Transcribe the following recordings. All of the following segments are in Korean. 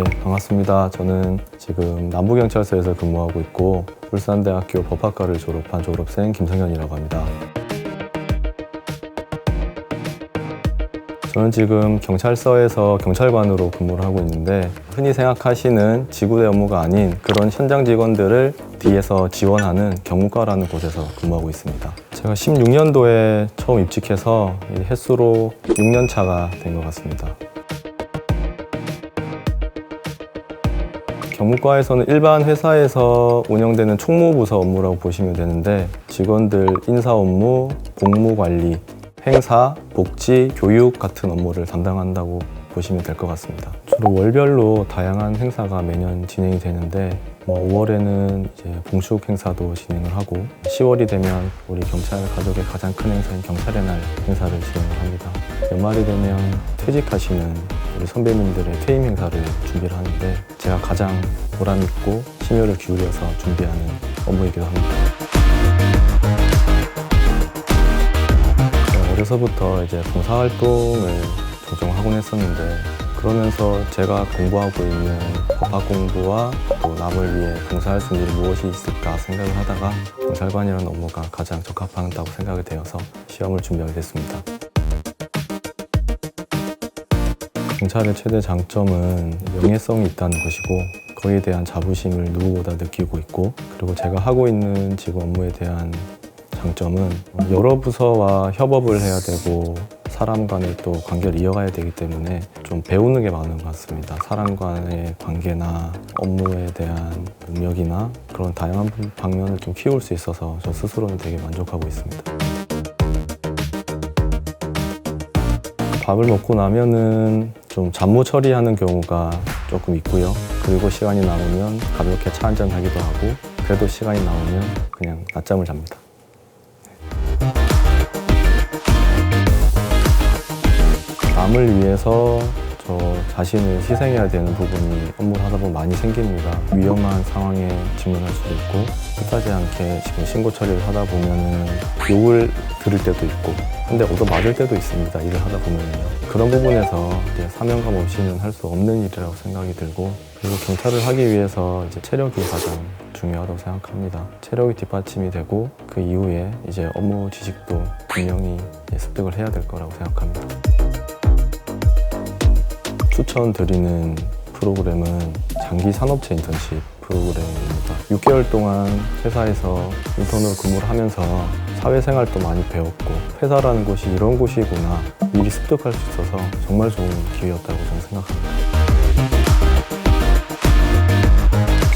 반갑습니다. 저는 지금 남부경찰서에서 근무하고 있고 울산대학교 법학과를 졸업한 졸업생 김성현이라고 합니다. 저는 지금 경찰서에서 경찰관으로 근무를 하고 있는데 흔히 생각하시는 지구대 업무가 아닌 그런 현장 직원들을 뒤에서 지원하는 경무과라는 곳에서 근무하고 있습니다. 제가 16년도에 처음 입직해서 이 횟수로 6년 차가 된 것 같습니다. 경무과에서는 일반 회사에서 운영되는 총무부서 업무라고 보시면 되는데 직원들 인사 업무, 복무 관리, 행사, 복지, 교육 같은 업무를 담당한다고 보시면 될 것 같습니다. 주로 월별로 다양한 행사가 매년 진행이 되는데 뭐 5월에는 이제 봉축 행사도 진행을 하고 10월이 되면 우리 경찰 가족의 가장 큰 행사인 경찰의 날 행사를 진행을 합니다. 연말이 되면 퇴직하시는 우리 선배님들의 퇴임 행사를 준비를 하는데 제가 가장 보람 있고 심혈을 기울여서 준비하는 업무이기도 합니다. 어려서부터 이제 봉사활동을 종종 하곤 했었는데 그러면서 제가 공부하고 있는 법학 공부와 또 남을 위해 봉사할 수 있는 일이 무엇이 있을까 생각을 하다가 경찰관이라는 업무가 가장 적합하다고 생각이 되어서 시험을 준비하게 됐습니다. 경찰의 최대 장점은 명예성이 있다는 것이고 거기에 대한 자부심을 누구보다 느끼고 있고 그리고 제가 하고 있는 지금 업무에 대한 장점은 여러 부서와 협업을 해야 되고 사람 간의 또 관계를 이어가야 되기 때문에 좀 배우는 게 많은 것 같습니다. 사람 간의 관계나 업무에 대한 능력이나 그런 다양한 방면을 좀 키울 수 있어서 저 스스로는 되게 만족하고 있습니다. 밥을 먹고 나면은 좀 잡무 처리하는 경우가 조금 있고요. 그리고 시간이 남으면 가볍게 차 한잔 하기도 하고 그래도 시간이 남으면 그냥 낮잠을 잡니다. 남을 위해서 저 자신을 희생해야 되는 부분이 업무를 하다 보면 많이 생깁니다. 위험한 상황에 직면할 수도 있고 뜻하지 않게 지금 신고 처리를 하다 보면은 욕을 들을 때도 있고 근데 얻어 맞을 때도 있습니다. 일을 하다 보면요. 그런 부분에서 이제 사명감 없이는 할 수 없는 일이라고 생각이 들고 그리고 경찰을 하기 위해서 이제 체력이 가장 중요하다고 생각합니다. 체력이 뒷받침이 되고 그 이후에 이제 업무 지식도 분명히 습득을 해야 될 거라고 생각합니다. 추천드리는 프로그램은 장기 산업체 인턴십 프로그램입니다. 6개월 동안 회사에서 인턴으로 근무를 하면서 사회생활도 많이 배웠고 회사라는 곳이 이런 곳이구나 미리 습득할 수 있어서 정말 좋은 기회였다고 저는 생각합니다.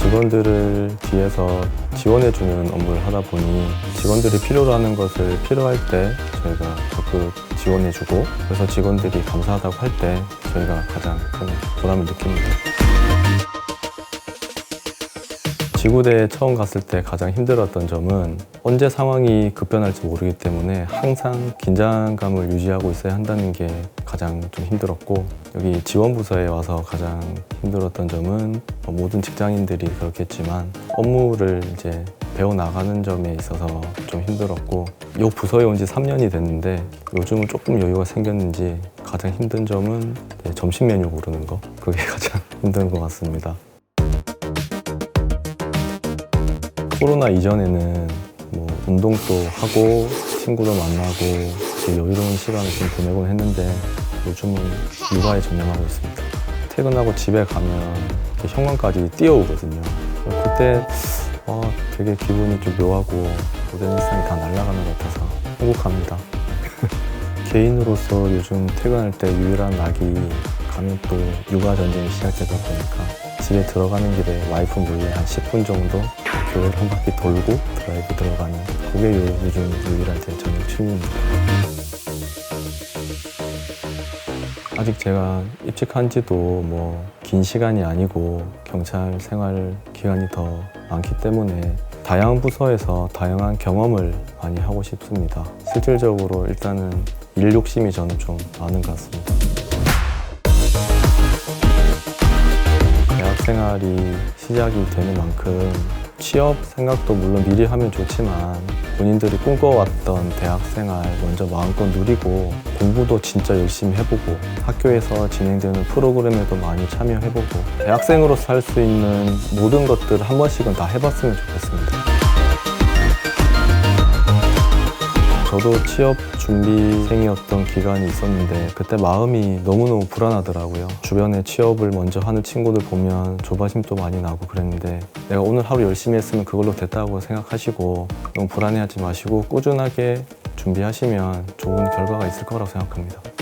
직원들을 뒤에서 지원해주는 업무를 하다 보니 직원들이 필요로 하는 것을 필요할 때 저희가 적극 지원해주고 그래서 직원들이 감사하다고 할 때 저희가 가장 큰 보람을 느낍니다. 지구대에 처음 갔을 때 가장 힘들었던 점은 언제 상황이 급변할지 모르기 때문에 항상 긴장감을 유지하고 있어야 한다는 게 가장 좀 힘들었고 여기 지원부서에 와서 가장 힘들었던 점은 뭐 모든 직장인들이 그렇겠지만 업무를 이제 배워 나가는 점에 있어서 좀 힘들었고 이 부서에 온 지 3년이 됐는데 요즘은 조금 여유가 생겼는지 가장 힘든 점은 네, 점심 메뉴 고르는 거 그게 가장 힘든 것 같습니다. 코로나 이전에는 뭐 운동도 하고 친구도 만나고 여유로운 시간을 좀 보내곤 했는데 요즘은 육아에 전념하고 있습니다. 퇴근하고 집에 가면 현관까지 뛰어오거든요. 그때 와, 되게 기분이 좀 묘하고 모든 일상이 다 날아가는 것 같아서 행복합니다. 개인으로서 요즘 퇴근할 때 유일한 낙이 가면 또 육아 전쟁이 시작되다 보니까 집에 들어가는 길에 와이프 몰래 한 10분 정도 교회를 한 바퀴 돌고 드라이브 들어가는 그게 요- 요즘 유일한 제 저녁 취미입니다. 아직 제가 입직한 지도 뭐 긴 시간이 아니고 경찰 생활 기간이 더 많기 때문에 다양한 부서에서 다양한 경험을 많이 하고 싶습니다. 실질적으로 일단은 일 욕심이 저는 좀 많은 것 같습니다. 대학 생활이 시작이 되는 만큼 취업 생각도 물론 미리 하면 좋지만 본인들이 꿈꿔왔던 대학 생활 먼저 마음껏 누리고 공부도 진짜 열심히 해보고 학교에서 진행되는 프로그램에도 많이 참여해보고 대학생으로서 할 수 있는 모든 것들을 한 번씩은 다 해봤으면 좋겠습니다. 저도 취업 준비생이었던 기간이 있었는데 그때 마음이 너무너무 불안하더라고요. 주변에 취업을 먼저 하는 친구들 보면 조바심도 많이 나고 그랬는데 내가 오늘 하루 열심히 했으면 그걸로 됐다고 생각하시고 너무 불안해하지 마시고 꾸준하게 준비하시면 좋은 결과가 있을 거라고 생각합니다.